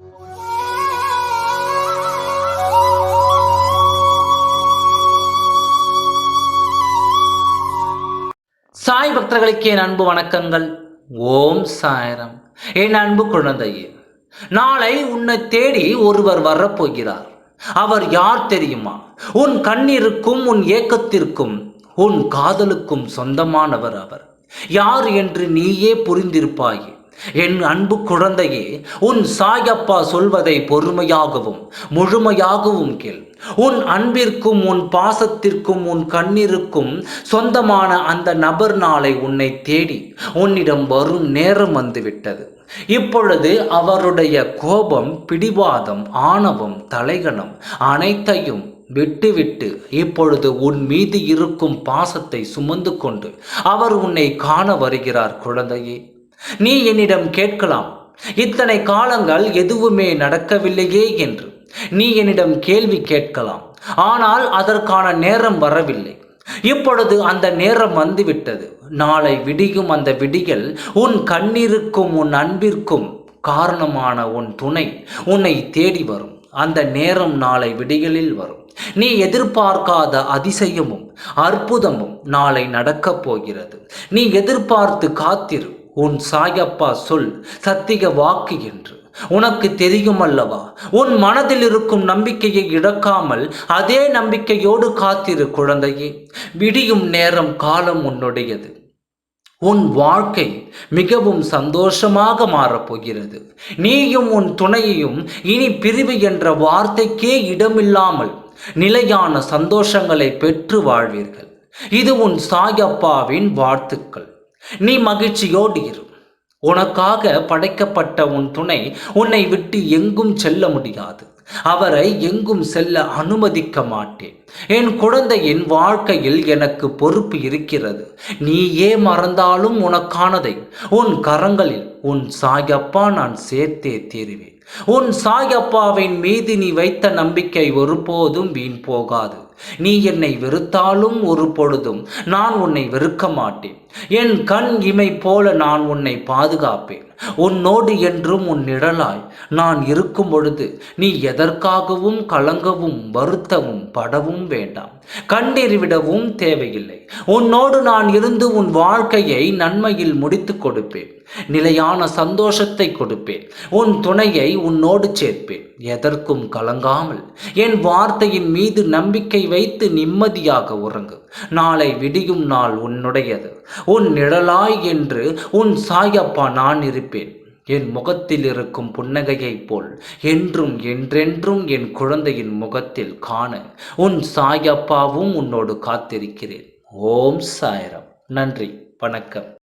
சாய் பக்தர்களுக்கு என் அன்பு வணக்கங்கள். ஓம் சாயரம். என் அன்பு குழந்தையே நாளை உன்னை தேடி ஒருவர் வரப்போகிறார். அவர் யார் தெரியுமா? உன் கண்ணீருக்கும் உன் ஏக்கத்திற்கும் உன் காதலுக்கும் சொந்தமானவர் அவர். யார் என்று நீயே புரிந்திருப்பாயே. என் அன்பு குழந்தையே உன் சாயப்பா சொல்வதை பொறுமையாகவும் முழுமையாகவும் கேள். உன் அன்பிற்கும் உன் பாசத்திற்கும் உன் கண்ணிற்கும் சொந்தமான அந்த நபர் நாளை உன்னை தேடி உன்னிடம் வரும் நேரம் வந்துவிட்டது. இப்பொழுது அவருடைய கோபம் பிடிவாதம் ஆணவம் தலைகணம் அனைத்தையும் விட்டுவிட்டு இப்பொழுது உன் மீது இருக்கும் பாசத்தை சுமந்து கொண்டு அவர் உன்னை காண வருகிறார் குழந்தையே. நீ என்னிடம் கேட்கலாம். இத்தனை காலங்கள் எதுவுமே நடக்கவில்லையே என்று. நீ என்னிடம் கேள்வி கேட்கலாம். ஆனால் அதற்கான நேரம் வரவில்லை. இப்பொழுது அந்த நேரம் வந்துவிட்டது. நாளை விடியும் அந்த விடியல் உன் கண்ணீருக்கும் உன் அன்பிற்கும் காரணமான உன் துணை உன்னை தேடி வரும். அந்த நேரம் நாளை விடிகளில் வரும். நீ எதிர்பார்க்காத அதிசயமும் அற்புதமும் நாளை நடக்கப் போகிறது. நீ எதிர்பார்த்து காத்திரு. உன் சாயப்பா சொல் சத்திக வாக்கு என்று. உனக்கு தெரியும் அல்லவா உன் மனதில் இருக்கும் நம்பிக்கையை இழக்காமல் அதே நம்பிக்கையோடு காத்திரு குழந்தையே. விடியும் நேரம் காலம் உன்னுடையது. உன் வாழ்க்கை மிகவும் சந்தோஷமாக மாறப்போகிறது. நீயும் உன் துணையையும் இனி பிரிவு என்ற வார்த்தைக்கே இடமில்லாமல் நிலையான சந்தோஷங்களை பெற்று வாழ்வீர்கள். இது உன் சாயப்பாவின் வாழ்த்துக்கள். நீ மகிழ்ச்சியோடு இரு. உனக்காக படைக்கப்பட்ட உன் துணை உன்னை விட்டு எங்கும் செல்ல முடியாது. அவரை எங்கும் செல்ல அனுமதிக்க மாட்டேன். என் குழந்தையின் வாழ்க்கையில் எனக்கு பொறுப்பு இருக்கிறது. நீயே மறந்தாலும் உனக்கானதை. உன் கரங்களில் உன் சாயப்பா நான் சேர்த்தே தீருவேன். உன் சாயப்பாவின் மீது நீ வைத்த நம்பிக்கை ஒருபோதும் வீண் போகாது. நீ என்னை வெறுத்தாலும் ஒரு பொழுதும் நான் உன்னை வெறுக்க மாட்டேன். என் கண் இமை போல நான் உன்னை பாதுகாப்பேன். உன்னோடு என்றும் உன் நிழலாய் நான் இருக்கும் பொழுது நீ எதற்காகவும் கலங்கவும் வருத்தவும் படவும் வேண்டாம். கண்டறிவிடவும் விடவும் தேவையில்லை. உன்னோடு நான் இருந்து உன் வாழ்க்கையை நன்மையில் முடித்து கொடுப்பேன். நிலையான சந்தோஷத்தை கொடுப்பேன். உன் துணையை உன்னோடு சேர்ப்பேன். எதற்கும் கலங்காமல் என் வார்த்தையின் மீது நம்பிக்கை வைத்து நிம்மதியாக உறங்கு. நாளை விடியும் நாள் உன்னுடையது. உன் நிழலாய் என்று உன் சாயப்பா நான் இருப்பேன். என் முகத்தில் இருக்கும் புன்னகையைப் போல் என்றும் என்றென்றும் என் குழந்தையின் முகத்தில் காண உன் சாயப்பாவும் உன்னோடு காத்திருக்கிறேன். ஓம் சாயரம். நன்றி. வணக்கம்.